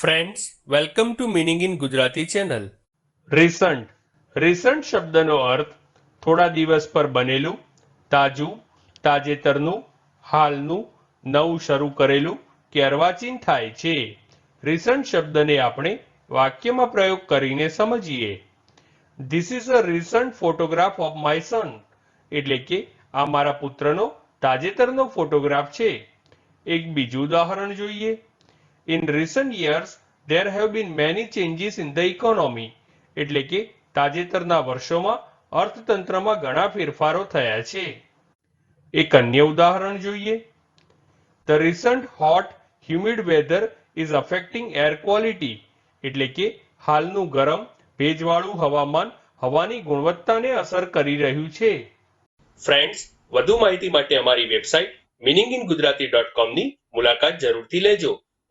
Friends welcome to meaning in Gujarati channel recent recent શબ્દનો અર્થ થોડા દિવસ પર બનેલું, તાજું, તાજેતરનું, હાલનું, નવું શરૂ કરેલું કે અર્વાચીન થાય છે. રિસન્ટ શબ્દને આપણે વાક્યમાં પ્રયોગ કરીને સમજીએ. This is a recent photograph of my son એટલે કે આ મારા પુત્રનો તાજેતરનો ફોટોગ્રાફ છે. એક બીજું ઉદાહરણ જોઈએ. In recent years there have been many changes in the economy એટલે કે, તાજેતરના વર્ષોમાં અર્થતંત્રમાં ઘણા ફેરફારો થયા છે. એક અન્ય ઉદાહરણ જોઈએ. The recent hot humid weather is affecting air quality એટલે કે, હાલનું ગરમ, ભેજવાળું હવામાન હવાની ગુણવત્તાને અસર કરી રહ્યું છે. ફ્રેન્ડ્સ વધુ માહિતી માટે અમારી website meaning in Gujarati dot કોમની મુલાકાત જરૂરથી લેજો.